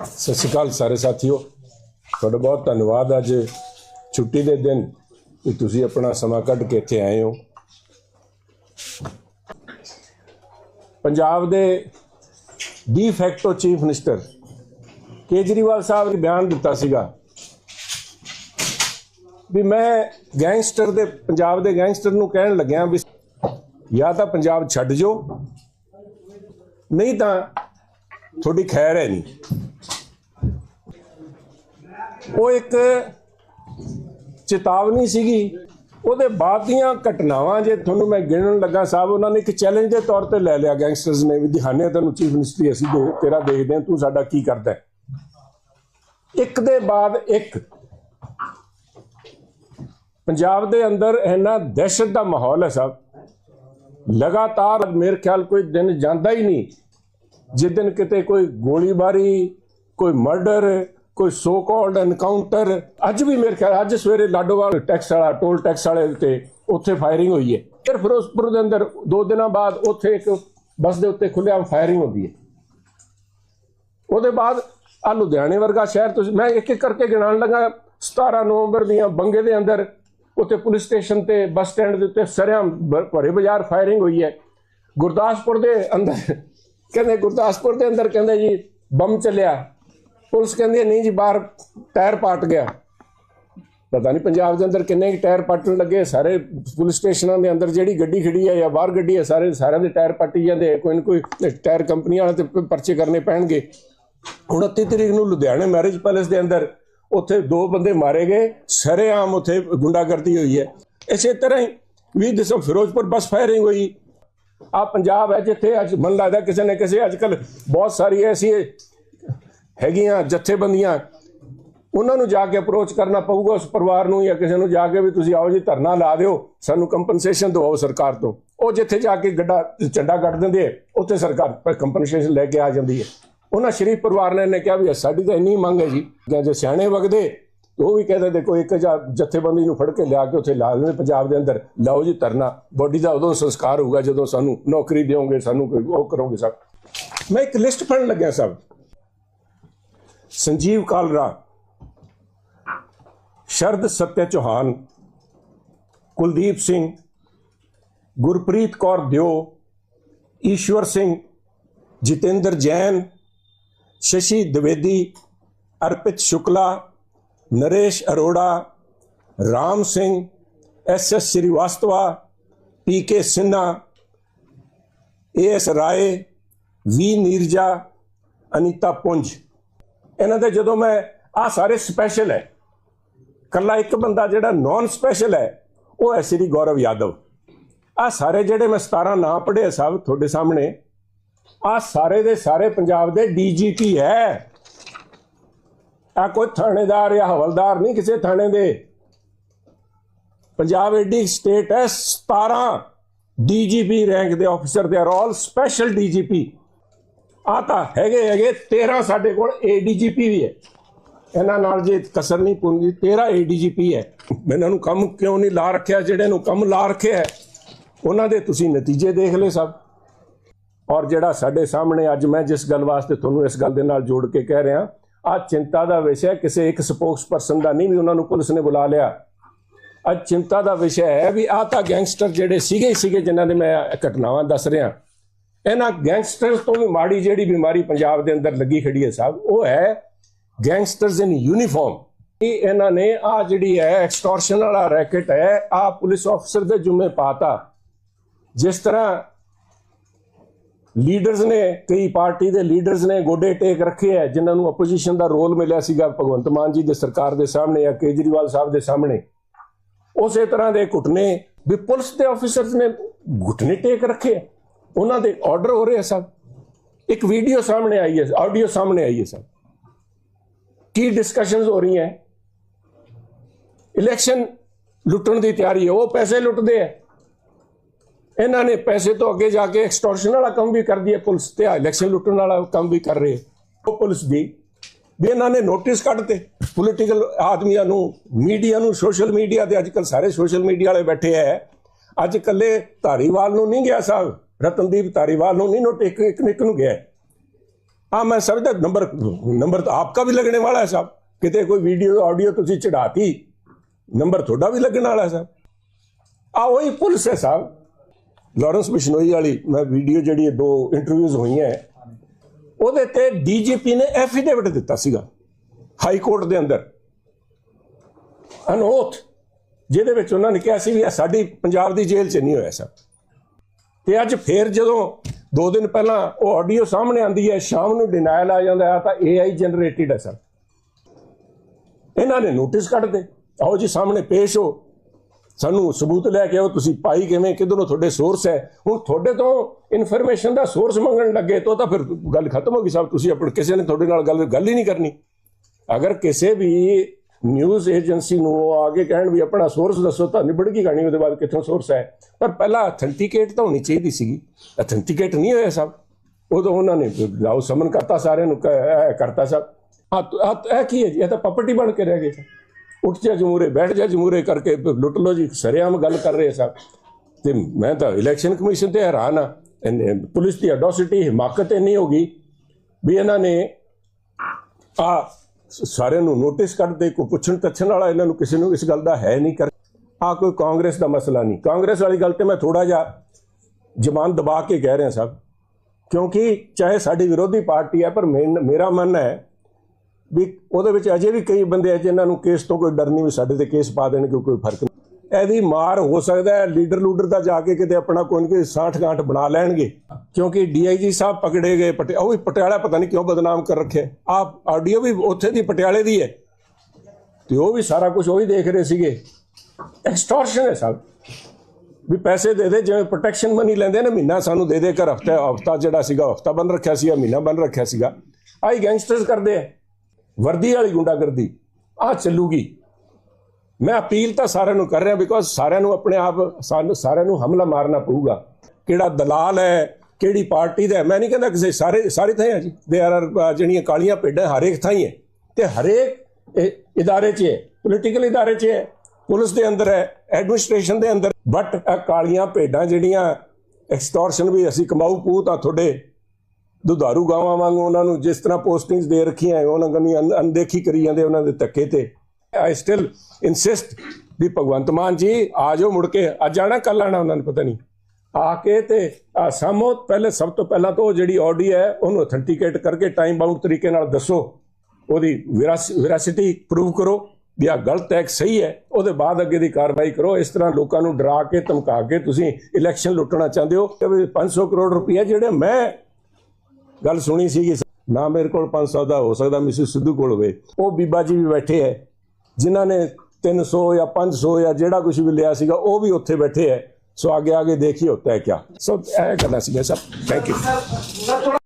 ਸਤਿ ਸ਼੍ਰੀ ਅਕਾਲ ਸਾਰੇ ਸਾਥੀਓ। ਤੁਹਾਡਾ ਬਹੁਤ ਧੰਨਵਾਦ ਅੱਜ ਛੁੱਟੀ ਦੇ ਦਿਨ ਕਿ ਤੁਸੀਂ ਆਪਣਾ ਸਮਾਂ ਕੱਢ ਕੇ ਇੱਥੇ ਆਏ ਹੋ। ਪੰਜਾਬ ਦੇ de facto chief minister Kejriwal Sahib ਨੇ ਬਿਆਨ ਦਿੱਤਾ ਸੀਗਾ ਵੀ ਮੈਂ ਗੈਂਗਸਟਰ ਦੇ, ਪੰਜਾਬ ਦੇ ਗੈਂਗਸਟਰ ਨੂੰ ਕਹਿਣ ਲੱਗਿਆ ਵੀ ਜਾਂ ਤਾਂ ਪੰਜਾਬ ਛੱਡ ਜਾਓ, ਨਹੀਂ ਤਾਂ ਤੁਹਾਡੀ ਖੈਰ ਹੈ ਨਹੀਂ। ਉਹ ਇੱਕ ਚੇਤਾਵਨੀ ਸੀਗੀ। ਉਹਦੇ ਬਾਅਦ ਦੀਆਂ ਘਟਨਾਵਾਂ, ਜੇ ਤੁਹਾਨੂੰ ਮੈਂ ਗਿਣਨ ਲੱਗਾ ਸਾਹਿਬ, ਉਹਨਾਂ ਨੇ ਇੱਕ ਚੈਲੰਜ ਦੇ ਤੌਰ ਤੇ ਲੈ ਲਿਆ ਗੈਂਗਸਟਰਸ ਨੇ ਵੀ ਦਿਖਾਣੇ ਤੈਨੂੰ ਚੀਫ ਮਿਨਿਸਟਰੀ ਅਸੀਂ ਦੇ, ਤੇਰਾ ਦੇਖਦੇ ਹਾਂ ਤੂੰ ਸਾਡਾ ਕੀ ਕਰਦਾ ਇੱਕ ਦੇ ਬਾਅਦ ਇੱਕ। ਪੰਜਾਬ ਦੇ ਅੰਦਰ ਇੰਨਾ ਦਹਿਸ਼ਤ ਦਾ ਮਾਹੌਲ ਹੈ ਸਾਹਿਬ। ਲਗਾਤਾਰ ਮੇਰੇ ਖਿਆਲ ਕੋਈ ਦਿਨ ਜਾਂਦਾ ਹੀ ਨਹੀਂ। ਜਿਸ ਦਿਨ ਕਿਤੇ ਕੋਈ ਗੋਲੀਬਾਰੀ, ਕੋਈ ਮਰਡਰ ਕੋਈ ਸੋ ਕਾਲਡ ਐਨਕਾਊਂਟਰ ਅੱਜ ਵੀ ਮੇਰੇ ਖਿਆਲ ਅੱਜ ਸਵੇਰੇ ਲਾਡੋਵਾਲ ਟੈਕਸ ਵਾਲਾ, ਟੋਲ ਟੈਕਸ ਵਾਲੇ ਤੇ ਉੱਥੇ ਫਾਇਰਿੰਗ ਹੋਈ ਹੈ। ਫਿਰ ਫਿਰੋਜ਼ਪੁਰ ਦੇ ਅੰਦਰ ਦੋ ਦਿਨਾਂ ਬਾਅਦ ਉੱਥੇ ਇੱਕ ਬੱਸ ਦੇ ਉੱਤੇ ਖੁੱਲ੍ਹੇਆਮ ਫਾਇਰਿੰਗ ਹੁੰਦੀ ਹੈ। ਉਹਦੇ ਬਾਅਦ ਆ ਲੁਧਿਆਣੇ ਵਰਗਾ ਸ਼ਹਿਰ ਤੁਸੀਂ ਮੈਂ ਇੱਕ ਇੱਕ ਕਰਕੇ ਗਿਣਾਉਣ ਲੱਗਾ। 17 ਨਵੰਬਰ ਦੀਆਂ ਬੰਗੇ ਦੇ ਅੰਦਰ ਉੱਥੇ ਪੁਲਿਸ ਸਟੇਸ਼ਨ ਤੇ ਬੱਸ ਸਟੈਂਡ ਦੇ ਉੱਤੇ ਸਰਿਆਮ ਭਰੇ ਬਾਜ਼ਾਰ ਫਾਇਰਿੰਗ ਹੋਈ ਹੈ। ਗੁਰਦਾਸਪੁਰ ਦੇ ਅੰਦਰ ਕਹਿੰਦੇ ਗੁਰਦਾਸਪੁਰ ਦੇ ਅੰਦਰ ਕਹਿੰਦੇ ਜੀ ਬੰਮ ਚੱਲਿਆ। ਪੁਲਿਸ ਕਹਿੰਦੀ ਹੈ, ਨਹੀਂ ਜੀ ਬਾਹਰ ਟਾਇਰ ਪਾਟ ਗਿਆ। ਪਤਾ ਨਹੀਂ ਪੰਜਾਬ ਦੇ ਅੰਦਰ ਕਿੰਨੇ ਕੁ ਟਾਇਰ ਪਾਟਣ ਲੱਗੇ ਸਾਰੇ ਪੁਲਿਸ ਸਟੇਸ਼ਨਾਂ ਦੇ ਅੰਦਰ ਜਿਹੜੀ ਗੱਡੀ ਖੜੀ ਹੈ ਜਾਂ ਬਾਹਰ ਗੱਡੀ ਹੈ ਸਾਰੇ ਸਾਰਿਆਂ ਦੇ ਟਾਇਰ ਪਾਟੀ ਜਾਂਦੇ ਆ। ਕੋਈ ਨਾ ਕੋਈ ਟਾਇਰ ਕੰਪਨੀ ਵਾਲੇ ਤੇ ਪਰਚੇ ਕਰਨੇ ਪੈਣਗੇ। 29 ਤਰੀਕ ਨੂੰ ਲੁਧਿਆਣੇ ਮੈਰਿਜ ਪੈਲੇਸ ਦੇ ਅੰਦਰ ਉੱਥੇ ਦੋ ਬੰਦੇ ਮਾਰੇ ਗਏ। ਸਰੇਆਮ ਉੱਥੇ ਗੁੰਡਾਗਰਦੀ ਹੋਈ ਹੈ। ਇਸੇ ਤਰ੍ਹਾਂ ਹੀ 20 ਦਸੰਬਰ ਫਿਰੋਜ਼ਪੁਰ ਬੱਸ ਫਾਇਰਿੰਗ ਹੋਈ। ਆ ਪੰਜਾਬ ਹੈ ਜਿੱਥੇ ਅੱਜ ਮਨ ਲੱਗਦਾ ਕਿਸੇ ਨੇ ਕਿਸੇ ਅੱਜ ਕੱਲ ਬਹੁਤ ਸਾਰੀ ਐਸੀ ਹੈਗੀਆਂ, ਜਥੇਬੰਦੀਆਂ। ਉਹਨਾਂ ਨੂੰ ਜਾ ਕੇ ਅਪਰੋਚ ਕਰਨਾ ਪਊਗਾ ਉਸ ਪਰਿਵਾਰ ਨੂੰ ਜਾਂ ਕਿਸੇ ਨੂੰ ਜਾ ਕੇ ਵੀ ਤੁਸੀਂ ਆਓ ਜੀ, ਧਰਨਾ ਲਾ ਦਿਓ, ਸਾਨੂੰ ਕੰਪਨਸੇਸ਼ਨ ਦਿਵਾਓ ਸਰਕਾਰ ਤੋਂ। ਉਹ ਜਿੱਥੇ ਜਾ ਕੇ ਗੱਡਾ, ਝੰਡਾ ਕੱਢ ਦਿੰਦੇ ਉੱਥੇ ਸਰਕਾਰ ਕੰਪਨਸੇਸ਼ਨ ਲੈ ਕੇ ਆ ਜਾਂਦੀ ਹੈ। ਉਹਨਾਂ ਸ਼ਰੀਫ ਪਰਿਵਾਰ ਨੇ ਕਿਹਾ ਵੀ ਸਾਡੀ ਤਾਂ ਇੰਨੀ ਮੰਗ ਹੈ ਜੀ, ਕਿ ਜੇ ਸਿਆਣੇ ਵਗਦੇ ਉਹ ਵੀ ਕਹਿੰਦੇ ਦੇਖੋ ਇੱਕ ਜਾਂ ਜਥੇਬੰਦੀ ਨੂੰ ਫੜ ਕੇ ਲਿਆ ਕੇ ਉੱਥੇ ਲਾ ਦਿੰਦੇ ਪੰਜਾਬ ਦੇ ਅੰਦਰ, ਲਾਓ ਜੀ ਧਰਨਾ। ਬੋਡੀ ਦਾ ਉਦੋਂ ਸੰਸਕਾਰ ਹੋਊਗਾ ਜਦੋਂ ਸਾਨੂੰ ਨੌਕਰੀ ਦਿਓਗੇ, ਸਾਨੂੰ ਕੋਈ ਉਹ ਕਰੋਗੇ ਸਭ। ਮੈਂ ਇੱਕ ਲਿਸਟ ਫੜਨ ਲੱਗਿਆ ਸਭ। ਸੰਜੀਵ ਕਾਲਰਾ ਸ਼ਰਦ ਸਤਿਆ ਚੌਹਾਨ ਕੁਲਦੀਪ ਸਿੰਘ ਗੁਰਪ੍ਰੀਤ ਕੌਰ ਦਿਓ Ishwar Singh Jitendra Jain Shashi Dwivedi Arpit Shukla Naresh Arora Ram Singh S S Srivastava P K Sinha A S Rai V Neerja Anita Punj ਇਹਨਾਂ ਦੇ ਜਦੋਂ ਮੈਂ ਆ ਸਾਰੇ ਸਪੈਸ਼ਲ ਹੈ। ਕੱਲਾ ਇੱਕ ਬੰਦਾ ਜਿਹੜਾ ਨਾਨ ਸਪੈਸ਼ਲ ਹੈ, ਉਹ ਹੈ ਸ੍ਰੀ ਗੌਰਵ ਯਾਦਵ। ਆ ਸਾਰੇ ਜਿਹੜੇ ਮੈਂ 17 ਨਾਂ ਪੜ੍ਹੇ ਸਭ ਤੁਹਾਡੇ ਸਾਹਮਣੇ ਆ ਸਾਰੇ ਦੇ ਸਾਰੇ ਪੰਜਾਬ ਦੇ ਡੀਜੀਪੀ ਹੈ। ਆ ਕੋਈ ਥਾਣੇਦਾਰ ਜਾਂ ਹਵਲਦਾਰ ਨਹੀਂ ਕਿਸੇ ਥਾਣੇ ਦੇ। ਪੰਜਾਬ ਐਡੀ ਸਟੇਟ ਹੈ 17 ਡੀਜੀਪੀ ਰੈਂਕ ਦੇ ਆਫੀਸਰ ਦੇ ਆਰ ਆਲ ਸਪੈਸ਼ਲ ਡੀਜੀਪੀ ਆ ਤਾਂ ਹੈਗੇ ਹੈਗੇ 13 ਸਾਡੇ ਕੋਲ ਏਡੀਜੀਪੀ ਵੀ ਹੈ। ਇਹਨਾਂ ਨਾਲ ਜੇ ਕਸਰ ਨਹੀਂ ਪੁੰਦੀ 13 ਏਡੀਜੀਪੀ ਹੈ। ਮੈਂ ਇਹਨਾਂ ਨੂੰ ਕੰਮ ਕਿਉਂ ਨਹੀਂ ਲਾ ਰੱਖਿਆ? ਜਿਹੜੇ ਨੂੰ ਕੰਮ ਲਾ ਰੱਖਿਆ ਉਹਨਾਂ ਦੇ ਤੁਸੀਂ ਨਤੀਜੇ ਦੇਖ ਲਏ ਸਭ। ਔਰ ਜਿਹੜਾ ਸਾਡੇ ਸਾਹਮਣੇ ਅੱਜ ਮੈਂ ਜਿਸ ਗੱਲ ਵਾਸਤੇ ਤੁਹਾਨੂੰ ਇਸ ਗੱਲ ਦੇ ਨਾਲ ਜੋੜ ਕੇ ਕਹਿ ਰਿਹਾ ਆ ਚਿੰਤਾ ਦਾ ਵਿਸ਼ਾ ਕਿਸੇ ਇੱਕ ਸਪੋਕਸਪਰਸਨ ਦਾ ਨਹੀਂ ਵੀ ਉਹਨਾਂ ਨੂੰ ਪੁਲਿਸ ਨੇ ਬੁਲਾ ਲਿਆ। ਅੱਜ ਚਿੰਤਾ ਦਾ ਵਿਸ਼ਾ ਹੈ ਵੀ ਆ ਤਾਂ ਗੈਂਗਸਟਰ ਜਿਹੜੇ ਸੀਗੇ ਸੀਗੇ, ਜਿਨ੍ਹਾਂ ਦੇ ਮੈਂ ਘਟਨਾਵਾਂ ਦੱਸ ਰਿਹਾ। ਇਹਨਾਂ ਗੈਂਗਸਟਰਸ ਤੋਂ ਵੀ ਮਾੜੀ ਜਿਹੜੀ ਬਿਮਾਰੀ ਪੰਜਾਬ ਦੇ ਅੰਦਰ ਲੱਗੀ ਖੜੀ ਹੈ ਸਾਹਿਬ, ਉਹ ਹੈ ਗੈਂਗਸਟਰਸ ਇਨ ਯੂਨੀਫਾਰਮ ਇਹ ਇਹਨਾਂ ਨੇ ਆ ਜਿਹੜੀ ਹੈ ਐਕਸਟੋਰਸ਼ਨ ਵਾਲਾ ਰੈਕਟ ਹੈ ਆ ਪੁਲਿਸ ਅਫਸਰ ਦੇ ਜੁਮੇ ਪਾਤਾ। ਜਿਸ ਤਰ੍ਹਾਂ ਲੀਡਰਸ ਨੇ, ਕਈ ਪਾਰਟੀ ਦੇ ਲੀਡਰਸ ਨੇ ਗੋਡੇ ਟੇਕ ਰੱਖੇ ਹੈ, ਜਿਨ੍ਹਾਂ ਨੂੰ ਆਪੋਜੀਸ਼ਨ ਦਾ ਰੋਲ ਮਿਲਿਆ ਸੀਗਾ ਭਗਵੰਤ ਮਾਨ ਜੀ ਦੇ ਸਰਕਾਰ ਦੇ ਸਾਹਮਣੇ ਜਾਂ ਕੇਜਰੀਵਾਲ ਸਾਹਿਬ ਦੇ ਸਾਹਮਣੇ। ਉਸੇ ਤਰ੍ਹਾਂ ਦੇ ਘੁਟਨੇ ਵੀ ਪੁਲਿਸ ਦੇ ਆਫੀਸਰਸ ਨੇ ਘੁਟਨੇ ਟੇਕ ਰੱਖੇ ਉਹਨਾਂ ਦੇ ਆਰਡਰ ਹੋ ਰਹੇ ਆ ਸਭ। ਇੱਕ ਵੀਡੀਓ ਸਾਹਮਣੇ ਆਈ ਹੈ ਆਡੀਓ ਸਾਹਮਣੇ ਆਈ ਹੈ ਸਭ। ਕੀ ਡਿਸਕਸ਼ਨਸ ਹੋ ਰਹੀਆਂ ਹੈ? ਇਲੈਕਸ਼ਨ ਲੁੱਟਣ ਦੀ ਤਿਆਰੀ ਹੈ, ਉਹ ਪੈਸੇ ਲੁੱਟਦੇ ਆ ਇਹਨਾਂ ਨੇ ਪੈਸੇ ਤੋਂ ਅੱਗੇ ਜਾ ਕੇ ਐਕਸਟੋਰਸ਼ਨ ਵਾਲਾ ਕੰਮ ਵੀ ਕਰਦੀ ਹੈ, ਪੁਲਿਸ ਤੇ ਇਲੈਕਸ਼ਨ ਲੁੱਟਣ ਵਾਲਾ ਕੰਮ ਵੀ ਕਰ ਰਹੇ ਉਹ ਪੁਲਿਸ ਦੀ, ਵੀ ਇਹਨਾਂ ਨੇ ਨੋਟਿਸ ਕੱਢਤੇ। ਪੋਲੀਟੀਕਲ ਆਦਮੀਆਂ ਨੂੰ ਮੀਡੀਆ ਨੂੰ ਸੋਸ਼ਲ ਮੀਡੀਆ ਤੇ ਅੱਜਕੱਲ ਸਾਰੇ ਸੋਸ਼ਲ ਮੀਡੀਆ ਵਾਲੇ ਬੈਠੇ ਐ ਅੱਜ ਕੱਲੇ ਧਾਰੀਵਾਲ ਨੂੰ ਨਹੀਂ ਗਿਆ ਸਾਹਿਬ। ਰਤਨਦੀਪ ਧਾਰੀਵਾਲ ਨੂੰ ਨਹੀਂ ਨੋਟ ਇੱਕ ਇੱਕ ਨਿੱਕ ਨੂੰ ਗਿਆ हाँ मैं समझता नंबर नंबर तो आपका भी लगने वाला है साहब कितने कोई वीडियो ऑडियो तुसी चढ़ाती नंबर थोड़ा भी लगने वाला है साहब ਆ ਉਹੀ ਪੁਲਿਸ ਹੈ ਸਾਹਿਬ ਲਾਰੈਂਸ ਬਿਸ਼ਨੋਈ ਵਾਲੀ ਮੈਂ ਵੀਡੀਓ ਜਿਹੜੀ ਇਹ ਦੋ ਇੰਟਰਵਿਊਜ਼ ਹੋਈਆਂ ਹੈ, ਉਹਦੇ ਤੇ ਡੀਜੀਪੀ ਨੇ ਐਫੀਡੇਵਿਟ ਦਿੱਤਾ ਸੀਗਾ ਹਾਈ ਕੋਰਟ ਦੇ ਅੰਦਰ ਅਨੋਥ ਜਿਹਦੇ ਵਿੱਚ ਉਹਨਾਂ ਨੇ ਕਿਹਾ ਸੀ ਵੀ ਇਹ ਸਾਡੀ ਪੰਜਾਬ ਦੀ ਜੇਲ੍ਹ 'ਚ ਨਹੀਂ ਹੋਇਆ ਸਰ ਤੇ ਅੱਜ ਫੇਰ ਜਦੋਂ ਦੋ ਦਿਨ ਪਹਿਲਾਂ ਉਹ ਆਡੀਓ ਸਾਹਮਣੇ ਆਂਦੀ ਹੈ, ਸ਼ਾਮ ਨੂੰ ਡਿਨਾਇਲ ਆ ਜਾਂਦਾ ਹੈ, ਤਾਂ AI ਜਨਰੇਟਿਡ ਹੈ ਸਰ। ਇਹਨਾਂ ਨੇ ਨੋਟਿਸ ਕੱਢਦੇ ਆਓ ਜੀ ਸਾਹਮਣੇ ਪੇਸ਼ ਹੋ। ਸਾਨੂੰ ਸਬੂਤ ਲੈ ਕੇ ਆਓ, ਤੁਸੀਂ ਪਾਈ ਕਿਵੇਂ, ਕਿਧਰੋਂ ਤੁਹਾਡੇ ਸੋਰਸ ਹੈ। ਹੁਣ ਤੁਹਾਡੇ ਤੋਂ ਇਨਫੋਰਮੇਸ਼ਨ ਦਾ ਸੋਰਸ ਮੰਗਣ ਲੱਗੇ ਤਾਂ ਤਾਂ ਫਿਰ ਗੱਲ ਖਤਮ ਹੋ ਗਈ। ਸਾਹਿਬ ਤੁਸੀਂ ਆਪਣੇ ਕਿਸੇ ਨੇ ਤੁਹਾਡੇ ਨਾਲ ਗੱਲ ਗੱਲ ਹੀ ਨਹੀਂ ਕਰਨੀ। ਅਗਰ ਕਿਸੇ ਵੀ ਨਿਊਜ਼ ਏਜੰਸੀ ਨੂੰ ਉਹ ਆਗੇ ਕਹਿਣ ਵੀ ਆਪਣਾ ਸੋਰਸ ਦੱਸੋ, ਤਾਂ ਨਿਬੜ ਗਈ ਕਹਾਣੀ ਉਹਦੇ ਬਾਅਦ ਕਿੱਥੋਂ ਸੋਰਸ ਹੈ। ਪਰ ਪਹਿਲਾਂ ਅਥੈਂਟੀਕੇਟ ਤਾਂ ਹੋਣੀ ਚਾਹੀਦੀ ਸੀਗੀ। ਅਥੈਂਟੀਕੇਟ ਨਹੀਂ ਹੋਇਆ ਸਭ। ਉਦੋਂ ਉਹਨਾਂ ਨੇ ਲਾਓ ਸਮਨ ਕਰਤਾ ਸਾਰਿਆਂ ਨੂੰ ਕਰਤਾ ਸਭ। ਆ ਇਹ ਕੀ ਹੈ ਜੀ? ਇਹ ਤਾਂ ਪਪਟੀ ਬਣ ਕੇ ਰਹਿ ਗਏ। ਉੱਠ ਜਾ ਜਮੂਰੇ, ਬੈਠ ਜਾ ਜਮੂਰੇ ਕਰਕੇ ਲੁੱਟ ਲੋ ਜੀ। ਸਰਿਆਮ ਗੱਲ ਕਰ ਰਹੇ ਸਭ। ਤੇ ਮੈਂ ਤਾਂ ਇਲੈਕਸ਼ਨ ਕਮਿਸ਼ਨ ਤੇ ਹੈਰਾਨ ਆ। ਪੁਲਿਸ ਦੀ ਅਡੋਸਿਟੀ ਹਿਮਾਕਤ ਇੰਨੀ ਹੋ ਗਈ ਵੀ ਇਹਨਾਂ ਨੇ ਆ ਸਾਰਿਆਂ ਨੂੰ ਨੋਟਿਸ ਕੱਢਦੇ, ਕੋਈ ਪੁੱਛਣ ਤੱਛਣ ਵਾਲਾ ਇਹਨਾਂ ਨੂੰ ਕਿਸੇ ਨੂੰ ਇਸ ਗੱਲ ਦਾ ਹੈ ਨਹੀਂ ਕਰ ਆ ਕੋਈ ਕਾਂਗਰਸ ਦਾ ਮਸਲਾ ਨਹੀਂ। ਕਾਂਗਰਸ ਵਾਲੀ ਗੱਲ ਤੇ ਮੈਂ ਥੋੜਾ ਜਿਹਾ ਜ਼ਬਾਨ ਦਬਾ ਕੇ ਕਹਿ ਰਿਹਾ ਸਾਹਿਬ ਕਿਉਂਕਿ ਚਾਹੇ ਸਾਡੀ ਵਿਰੋਧੀ ਪਾਰਟੀ ਹੈ, ਪਰ ਮੈਨ- ਮੇਰਾ ਮੰਨ ਹੈ ਵੀ ਉਹਦੇ ਵਿੱਚ ਅਜੇ ਵੀ ਕਈ ਬੰਦੇ ਆ ਜਿਨ੍ਹਾਂ ਨੂੰ ਕੇਸ ਤੋਂ ਕੋਈ ਡਰ ਨਹੀਂ ਵੀ ਸਾਡੇ ਤੇ ਕੇਸ ਪਾ ਦੇਣਗੇ, ਕੋਈ ਫ਼ਰਕ ਨਹੀਂ। ਇਹਦੀ ਮਾਰ ਹੋ ਸਕਦਾ ਹੈ ਲੀਡਰ ਲੂਡਰ ਦਾ ਜਾ ਕੇ ਕਿਤੇ ਆਪਣਾ ਕੋਈ ਨਾ ਕੋਈ ਸਾਠ ਗਾਂਠ ਬਣਾ ਲੈਣਗੇ। ਕਿਉਂਕਿ ਡੀਆਈਜੀ ਸਾਹਿਬ ਪਕੜੇ ਗਏ ਪਟਿ ਉਹ ਵੀ ਪਟਿਆਲਾ ਪਤਾ ਨਹੀਂ ਕਿਉਂ ਬਦਨਾਮ ਕਰ ਰੱਖਿਆ। ਆ ਆਡੀਓ ਵੀ ਉੱਥੇ ਦੀ ਪਟਿਆਲੇ ਦੀ ਹੈ। ਤੇ ਉਹ ਵੀ ਸਾਰਾ ਕੁਝ ਉਹੀ ਦੇਖ ਰਹੇ ਸੀਗੇ। ਐਕਸਟੋਰਸ਼ਨ ਹੈ ਸਾਹਿਬ ਵੀ ਪੈਸੇ ਦੇ ਦੇ, ਜਿਵੇਂ ਪ੍ਰੋਟੈਕਸ਼ਨ ਮਨੀ ਲੈਂਦੇ ਨੇ, ਮਹੀਨਾ ਸਾਨੂੰ ਦੇ ਦੇ ਕਰ ਹਫਤਾ ਹਫਤਾ ਜਿਹੜਾ ਸੀਗਾ, ਹਫਤਾ ਬੰਨ ਰੱਖਿਆ ਸੀਗਾ, ਮਹੀਨਾ ਬੰਦ ਰੱਖਿਆ ਸੀਗਾ। ਆਹੀ ਗੈਂਗਸਟਰਸ ਕਰਦੇ ਆ। ਵਰਦੀ ਵਾਲੀ ਗੁੰਡਾਗਰਦੀ। ਆ ਚੱਲੂਗੀ। ਮੈਂ ਅਪੀਲ ਤਾਂ ਸਾਰਿਆਂ ਨੂੰ ਕਰ ਰਿਹਾ ਬਿਕੋਜ਼ ਸਾਰਿਆਂ ਨੂੰ ਆਪਣੇ ਆਪ, ਸਾਨੂੰ ਸਾਰਿਆਂ ਨੂੰ ਹਮਲਾ ਮਾਰਨਾ ਪਊਗਾ। ਕਿਹੜਾ ਦਲਾਲ ਹੈ ਕਿਹੜੀ ਪਾਰਟੀ ਦਾ ਮੈਂ ਨਹੀਂ ਕਹਿੰਦਾ ਕਿਸੇ ਸਾਰੇ ਸਾਰੇ ਥਾਂ ਹੈ ਜੀ। ਦੇ ਆਰ ਜਿਹੜੀਆਂ ਕਾਲੀਆਂ ਭੇਡਾਂ ਹਰੇਕ ਥਾਂ ਹੀ ਹੈ। ਤੇ ਹਰੇਕ ਇਦਾਰੇ 'ਚ ਹੈ ਪੋਲੀਟੀਕਲ ਇਦਾਰੇ 'ਚ ਹੈ ਪੁਲਿਸ ਦੇ ਅੰਦਰ ਹੈ ਐਡਮਿਨਿਸਟ੍ਰੇਸ਼ਨ ਦੇ ਅੰਦਰ। ਬਟ ਕਾਲੀਆਂ ਭੇਡਾਂ ਜਿਹੜੀਆਂ ਐਕਸਟੋਰਸ਼ਨ ਵੀ ਅਸੀਂ ਕਮਾਊ ਪੂ ਤਾਂ ਤੁਹਾਡੇ ਦੁਧਾਰੂ ਗਾਵਾਂ ਵਾਂਗੂ ਉਹਨਾਂ ਨੂੰ ਜਿਸ ਤਰ੍ਹਾਂ ਪੋਸਟਿੰਗਸ ਦੇ ਰੱਖੀਆਂ ਉਹਨਾਂ ਕੰਨੀ ਅਨਦੇਖੀ ਕਰੀ ਜਾਂਦੇ ਉਹਨਾਂ ਦੇ ਧੱਕੇ ਤੇ। ਆਈ ਸਟਿਲ ਇਨਸਿਸਟ ਵੀ ਭਗਵੰਤ ਮਾਨ ਜੀ ਆ ਜਾਓ ਮੁੜ ਕੇ। ਅੱਜ ਆਣਾ ਕੱਲ ਆਣਾ ਉਹਨਾਂ ਨੂੰ ਪਤਾ ਨਹੀਂ। ਆ ਕੇ ਤੇ, ਆ ਪਹਿਲੇ ਸਭ ਤੋਂ ਪਹਿਲਾਂ ਤਾਂ ਉਹ ਜਿਹੜੀ ਆਡੀ ਹੈ, ਉਹਨੂੰ ਅਥੈਂਟੀਕੇਟ ਕਰਕੇ ਟਾਈਮ ਬਾਉਂਡ ਤਰੀਕੇ ਨਾਲ ਦੱਸੋ। ਉਹਦੀ ਵਿਰਾਸਿਟੀ ਪ੍ਰੂਵ ਕਰੋ ਵੀ ਆ ਗਲਤ ਹੈ ਸਹੀ ਹੈ। ਉਹਦੇ ਬਾਅਦ ਅੱਗੇ ਦੀ ਕਾਰਵਾਈ ਕਰੋ। ਇਸ ਤਰ੍ਹਾਂ ਲੋਕਾਂ ਨੂੰ ਡਰਾ ਕੇ, ਧਮਕਾ ਕੇ ਤੁਸੀਂ ਇਲੈਕਸ਼ਨ ਲੁੱਟਣਾ ਚਾਹੁੰਦੇ ਹੋ। ਕਿ ਵੀ 500 ਕਰੋੜ ਰੁਪਏ ਜਿਹੜੇ ਮੈਂ ਗੱਲ ਸੁਣੀ ਸੀਗੀ, ਨਾ ਮੇਰੇ ਕੋਲ 500 ਦਾ ਹੋ ਸਕਦਾ, ਮਿਸਿਸ ਸਿੱਧੂ ਕੋਲ ਹੋਵੇ। ਉਹ ਬੀਬਾ ਜੀ ਵੀ ਬੈਠੇ ਹੈ। ਜਿਨ੍ਹਾਂ ਨੇ 300 ਜਾਂ 500 ਜਾਂ ਜਿਹੜਾ ਕੁਝ ਵੀ ਲਿਆ ਸੀਗਾ, ਉਹ ਵੀ ਉੱਥੇ ਬੈਠੇ ਹੈ। ਸੋ ਆਗੇ ਆਗੇ ਦੇਖੀਏ ਹੋਤਾ ਹੈ ਕਿਆ ਸੋ ਇਹ ਗੱਲਾਂ ਸੀਗੀਆਂ ਸਭ ਥੈਂਕ ਯੂ ਸਰ